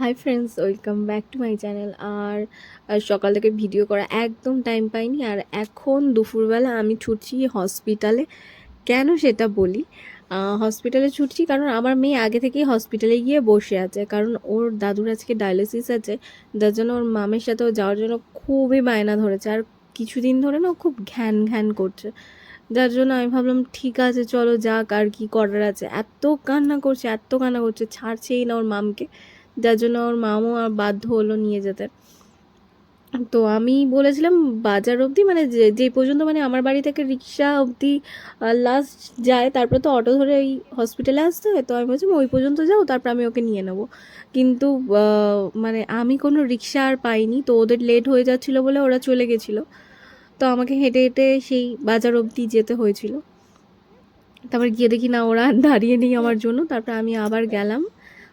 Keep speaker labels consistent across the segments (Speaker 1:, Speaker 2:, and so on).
Speaker 1: Hi friends welcome back to my channel আর সকাল থেকে video করা একদম টাইম পাইনি। আর এখন দুপুরবেলা আমি ছুটছি হসপিটালে কেন সেটা বলি? হসপিটালে ছুটছি কারণ আমার মেয়ে আগে থেকেই হসপিটালে গিয়ে বসে আছে। কারণ ওর দাদুর আজকে ডায়ালিসিস আছে। যার জন্য ওর মামের সাথেও যাওয়ার জন্য খুবই বায়না ধরেছে। আর কিছুদিন ধরে না খুব ঘ্যান ঘ্যান করছে। যার জন্য আমি ভাবলাম, ঠিক আছে, চলো যাক আর কি করার আছে। এত কান্না করছে, এত কান্না করছে, ছাড়ছেই না ওর মামকে। যার জন্য ওর মামও আর বাধ্য হলো নিয়ে যেতে। তো আমি বলেছিলাম, বাজার অবধি মানে যে পর্যন্ত মানে আমার বাড়ি থেকে রিক্সা অবধি লাস্ট যায়, তারপরে তো অটো ধরে ওই হসপিটালে আসতে হয়। তো আমি বলছিলাম ওই পর্যন্ত যাও, তারপর আমি ওকে নিয়ে নেব। কিন্তু মানে আমি কোনো রিক্সা আর পাইনি, তো ওদের লেট হয়ে যাচ্ছিল বলে ওরা চলে গেছিল। তো আমাকে হেঁটে হেঁটে সেই বাজার অবধি যেতে হয়েছিল। তারপর গিয়ে দেখি, না, ওরা দাঁড়িয়ে নেই আমার জন্য। তারপর আমি আবার গেলাম।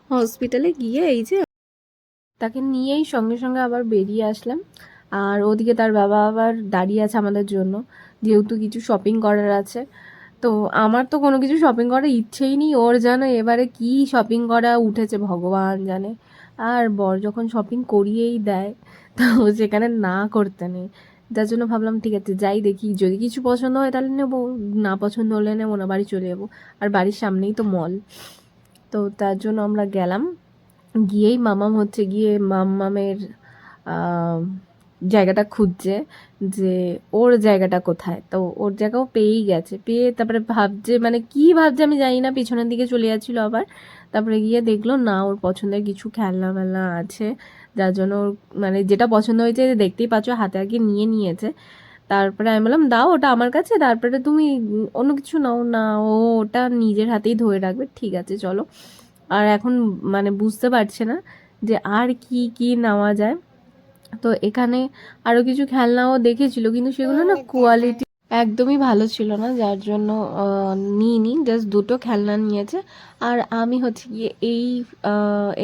Speaker 1: হসপিটালে গিয়ে এই যে তাকে নিয়েই সঙ্গে সঙ্গে আবার বেরিয়ে আসলাম। আর ওদিকে তার বাবা আবার দাঁড়িয়ে আছে আমাদের জন্য, যেহেতু কিছু শপিং করার আছে। তো আমার তো কোনো কিছু শপিং করার ইচ্ছেই নেই, ওর যেন এবারে কি শপিং করা উঠেছে ভগবান জানে। আর বর যখন শপিং করিয়েই দেয়, তো সেখানে না করতে নেই। যার জন্য ভাবলাম, ঠিক আছে, যাই দেখি, যদি কিছু পছন্দ হয় তাহলে নেব, না পছন্দ হলে নেব না, বাড়ি চলে যাব। আর বাড়ির সামনেই তো মল তো তার জন্য আমরা গেলাম। গিয়েই মামাম হচ্ছে গিয়ে মাম্মামের আহ, জায়গাটা খুঁজছে যে ওর জায়গাটা কোথায়। তো ওর জায়গাও পেয়েই গেছে। পেয়ে তারপরে ভাবছে মানে কি ভাবছে আমি জানি না পিছনের দিকে চলে যাচ্ছিল আবার। তারপরে গিয়ে দেখল না ওর পছন্দের কিছু খেলনা মেলনা আছে। যার জন্য ওর মানে যেটা পছন্দ হয়েছে দেখতেই পাচ্ছ হাতে আগে নিয়ে নিয়েছে। তারপরে আমি বললাম দাও ওটা আমার কাছে তারপরে তুমি অন্য কিছু নাও। না ও ওটা নিজের হাতেই ধরে রাখবে। ঠিক আছে চলো। আর এখন মানে বুঝতে পারছে না যে আর কি কি নেওয়া যায়। তো এখানে আরও কিছু খেলনাও দেখেছিল কিন্তু সেগুলো না কোয়ালিটি একদমই ভালো ছিল না, যার জন্য নিইনি জাস্ট দুটো খেলনা নিয়েছে। আর আমি হচ্ছে গিয়ে এই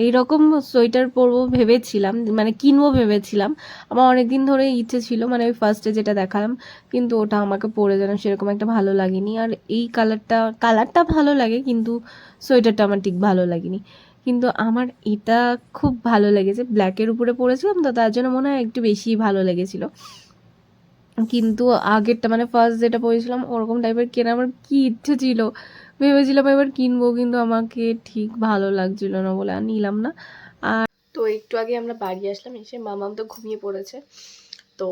Speaker 1: এই রকম সোয়েটার পরবো ভেবেছিলাম মানে কিনবো ভেবেছিলাম। আমার অনেক দিন ধরে ইচ্ছে ছিল মানে ওই ফার্স্টে যেটা দেখালাম, কিন্তু ওটা আমাকে পরে যেন সেরকম একটা ভালো লাগেনি। আর এই কালারটা কালারটা ভালো লাগে, কিন্তু সোয়েটারটা আমার ঠিক ভালো লাগেনি। কিন্তু আমার এটা খুব ভালো লেগেছে ব্ল্যাকের উপরে পরেছিলাম, তো তার জন্য মনে হয় একটু বেশি ভালো লেগেছিল। কিন্তু আগেরটা মানে ফার্স্ট যেটা পরেছিলাম ওরকম টাইপের কেনা আমার কি ইচ্ছে ছিল? ভেবেছিলাম এবার কিনবো, কিন্তু আমাকে ঠিক ভালো লাগছিল না বলে আর নিলাম না। আর তো একটু আগে আমরা বাড়ি আসলাম, এসে মামাম তো ঘুমিয়ে পড়েছে। তো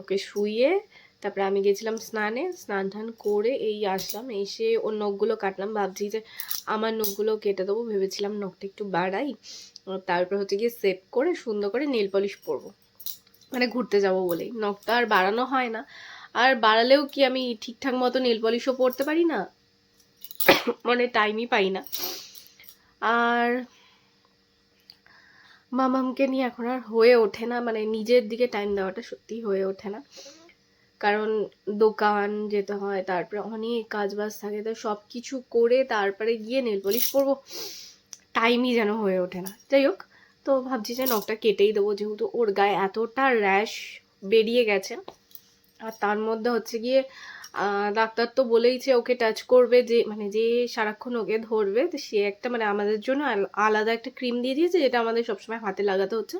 Speaker 1: ওকে শুয়ে তারপরে আমি গেছিলাম স্নানে, স্নান টান করে এই আসলাম। এসে ওর নখগুলো কাটলাম, ভাবছি যে আমার নখগুলো কেটে দেবো, ভেবেছিলাম নখটা একটু বাড়াই। তারপর হচ্ছে গিয়ে সেভ করে সুন্দর করে নেল পলিশ পরবো। মানে ঘুরতে যাব বলেই। নখটা আর বাড়ানো হয় না। আর বাড়ালেও কি আমি ঠিকঠাক মতো নেল পলিশও পরতে পারি না? মানে টাইমই পাই না। আর মামামকে নিয়ে এখন আর হয়ে ওঠে না। মানে নিজের দিকে টাইম দেওয়াটা সত্যিই হয়ে ওঠে না। কারণ দোকান যেতে হয়, তারপরে অনেক কাজ বাজ থাকে, তো সব কিছু করে তারপরে গিয়ে নেল পলিশ পরবো। টাইমই যেন হয়ে ওঠে না। যাই হোক তো ভাবছি যে নখটা কেটেই দেবো, যেহেতু ওর গায়ে এতটা র্যাশ বেরিয়ে গেছে। আর তার মধ্যে হচ্ছে গিয়ে ডাক্তার তো বলেইছে ওকে টাচ করবে যে মানে যে সারাক্ষণ ওকে ধরবে, তো সে একটা মানে আমাদের জন্য আল- আলাদা একটা ক্রিম দিয়ে দিয়েছে, যেটা আমাদের সবসময় হাতে লাগাতে হচ্ছে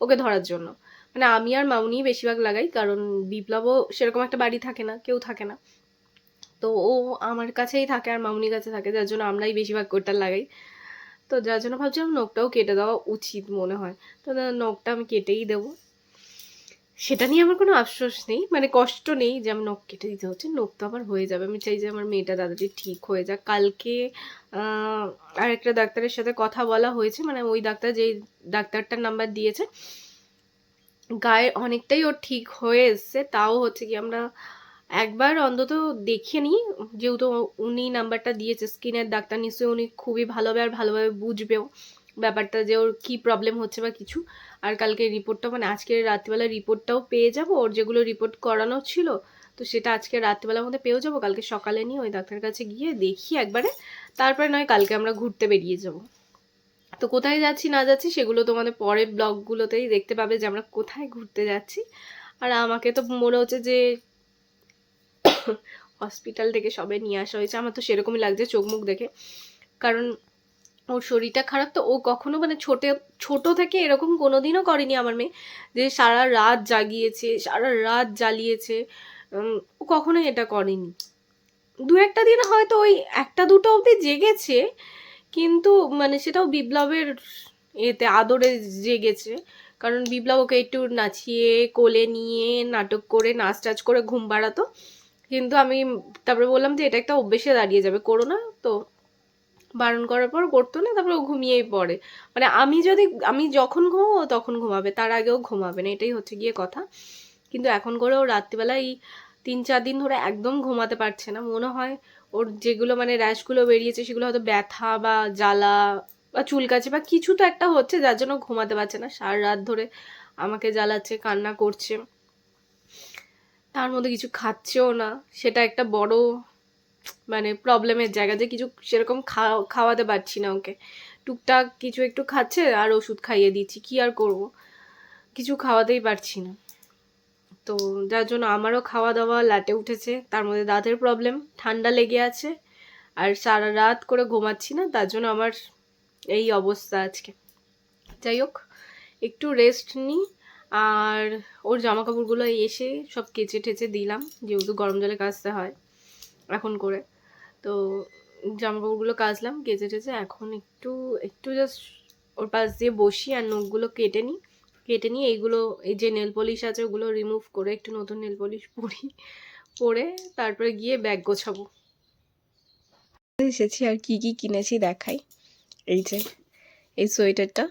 Speaker 1: ওকে ধরার জন্য। মানে আমি আর মামুনি বেশিরভাগ লাগাই, কারণ বিপ্লবও সেরকম একটা বাড়ি থাকে না, কেউ থাকে না। তো ও আমার কাছেই থাকে আর মামুনির কাছে থাকে, যার জন্য আমরাই বেশিরভাগ ওটা লাগাই। তো যার জন্য ভাবছিলাম নখটাও কেটে দেওয়া উচিত মনে হয়। তো নখটা আমি কেটেই দেবো। সেটা নিয়ে আমার কোনো আফসোস নেই মানে কষ্ট নেই যে আমি নখ কেটে দিতে হচ্ছে। নখ তো আমার হয়ে যাবে। আমি চাই যে আমার মেয়েটা দাদাটি ঠিক হয়ে যাক। কালকে আরেকটা ডাক্তারের সাথে কথা বলা হয়েছে। মানে ওই ডাক্তার যেই ডাক্তারটার নাম্বার দিয়েছে, গায়ে অনেকটাই ওর ঠিক হয়ে এসছে। তাও হচ্ছে কি আমরা একবার অন্তত দেখে নিই, যেহেতু উনি নাম্বারটা দিয়েছে স্কিনের ডাক্তার, নিশ্চয়ই উনি খুবই ভালোভাবে আর ভালোভাবে বুঝবেও ব্যাপারটা, যে ওর কী প্রবলেম হচ্ছে বা কিছু। আর কালকে রিপোর্টটা মানে আজকে রাত্রিবেলা রিপোর্টটাও পেয়ে যাব, ওর যেগুলো রিপোর্ট করানো ছিল, তো সেটা আজকে রাত্রিবেলার মধ্যে পেয়েও যাব। কালকে সকালে নিয়ে ওই ডাক্তারের কাছে গিয়ে দেখি একবারে, তারপরে নয় কালকে আমরা ঘুরতে বেরিয়ে যাব। তো কোথায় যাচ্ছি, না যাচ্ছি, সেগুলো তোমাদের পরের ব্লগগুলোতেই দেখতে পাবে যে আমরা কোথায় ঘুরতে যাচ্ছি। আর আমাকে তো মনে হচ্ছে যে হসপিটাল থেকে সবে নিয়ে আসা হয়েছে। আমার তো সেরকমই লাগছে চোখ মুখ দেখে। কারণ ওর শরীরটা খারাপ তো, ও কখনো মানে ছোটে, ছোট থেকে এরকম কোনোদিনও করেনি আমার মেয়ে। যে সারা রাত জাগিয়েছে, সারা রাত জ্বালিয়েছে ও কখনোই এটা করেনি। দু একটা দিন হয়তো ওই একটা দুটো অবধি জেগেছে, কিন্তু মানে সেটাও বিপ্লবের এতে, আদরে জেগেছে। কারণ বিপ্লব ওকে একটু নাচিয়ে, কোলে নিয়ে, নাটক করে, নাচ টাচ করে ঘুম পাড়াতো কিন্তু আমি তারপরে বললাম যে এটা একটা অভ্যেসে দাঁড়িয়ে যাবে, করো না তো। বারণ করার পর করতো না, তারপরে ও ঘুমিয়েই পড়ে। মানে আমি যদি, আমি যখন ঘুমাবো তখন ঘুমাবে, তার আগেও ঘুমাবে না, এটাই হচ্ছে গিয়ে কথা। কিন্তু এখন করে ও রাত্রিবেলা এই তিন চার দিন ধরে একদম ঘুমাতে পারছে না। মনে হয় ওর যেগুলো মানে র্যাশগুলো বেরিয়েছে সেগুলো হয়তো ব্যথা বা জ্বালা বা চুলকাচ্ছে বা কিছু তো একটা হচ্ছে, যার জন্য ঘুমাতে পারছে না। সারা রাত ধরে আমাকে জ্বালাচ্ছে, কান্না করছে। তার মধ্যে কিছু খাচ্ছেও না। সেটা একটা বড় মানে প্রবলেমের জায়গা যে কিছু সেরকম খাওয়া- খাওয়াতে পারছি না ওকে। টুকটাক কিছু একটু খাচ্ছে আর ওষুধ খাইয়ে দিচ্ছি, কি আর করব? কিছু খাওয়াতেই পারছি না। তো যার জন্য আমারও খাওয়া দাওয়া লাটে উঠেছে, তার মধ্যে দাঁতের প্রবলেম ঠান্ডা লেগে আছে আর সারা রাত করে ঘুমাচ্ছি না, তার জন্য আমার এই অবস্থা আজকে। যাই হোক, একটু রেস্ট নিই। আর ওর জামা কাপড়গুলো এসে সব কেচে টেচে দিলাম, যেহেতু গরম জলে কাচতে হয় এখন করে। তো জামা কাপড়গুলো কাচলাম, কেচে টেচে এখন একটু একটু জাস্ট ওর পাশ দিয়ে বসি আর নখগুলো কেটে নিই। কেটে নিয়ে এইগুলো, এই যে নেল পলিশ আছে ওগুলো রিমুভ করে একটু নতুন নেল পলিশ পরি, পরে তারপরে গিয়ে ব্যাগ গোছাবো। এসেছি আর কি কি কিনেছি দেখাই। এই যে, এই সোয়েটারটা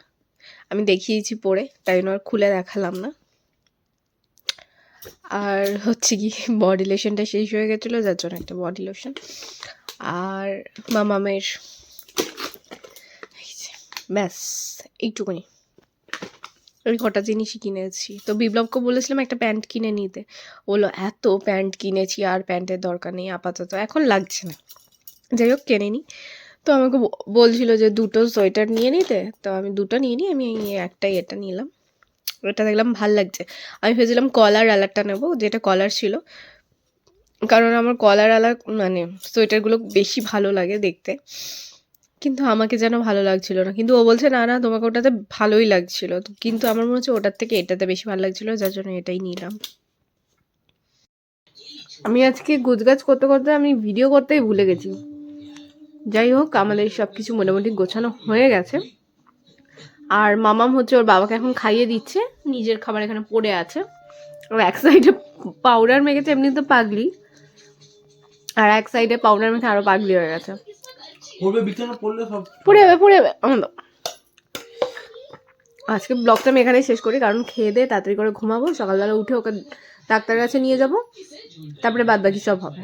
Speaker 1: আমি দেখিয়েছি পরে তাই জন্য আর খুলে দেখালাম না। আর হচ্ছে কি বডি লোশনটা শেষ হয়ে গেছিল, যার জন্য একটা বডি লোশন আর মামামের ব্যাস, এইটুকুনি। ওই কটা জিনিসই কিনেছি। তো বিপ্লবকে বলেছিলাম একটা প্যান্ট কিনে নিতে। বলল, এত প্যান্ট কিনেছি, আর প্যান্টের দরকার নেই, আপাতত। এখন লাগছে না। যাই হোক, কেনে নি। তো আমাকে বলছিল যে দুটো সোয়েটার নিয়ে নিতে, তো আমি দুটো নিয়ে নিই, আমি একটাই এটা নিলাম। এটা দেখলাম ভালো লাগছে। আমি ভেবেছিলাম কলার আলারটা নেব, যেটা কলার ছিল। কারণ আমার কলার আলার মানে সোয়েটারগুলো বেশি ভালো লাগে দেখতে। কিন্তু আমাকে যেন ভালো লাগছিল না। কিন্তু ও বলছে, না না, তোমাকে ওটাতে ভালোই লাগছিল। কিন্তু আমার মনে হচ্ছে ওটার থেকে এটাতে বেশি ভালো লাগছিল, যার জন্য এটাই নিলাম। আমি আজকে গুজগাছ করতে করতে আমি ভিডিও করতেই ভুলে গেছি। যাই হোক আমাদের সব কিছু মোটামুটি গোছানো হয়ে গেছে। আর মামাম হচ্ছে ওর বাবাকে এখন খাইয়ে দিচ্ছে নিজের খাবার এখানে পড়ে আছে। ও এক সাইডে পাউডার মেখেছে এমনি তো পাগলি। আর এক সাইডে পাউডার মেখে আরও পাগলি হয়ে গেছে। পড়ে যাবে পড়ে যাবে আজকে ব্লগটা আমি এখানেই শেষ করি কারণ খেয়ে দিয়ে তাড়াতাড়ি করে ঘুমাবো সকালবেলা উঠে ওকে ডাক্তারের কাছে নিয়ে যাব তারপরে বাদ বাকি সব হবে।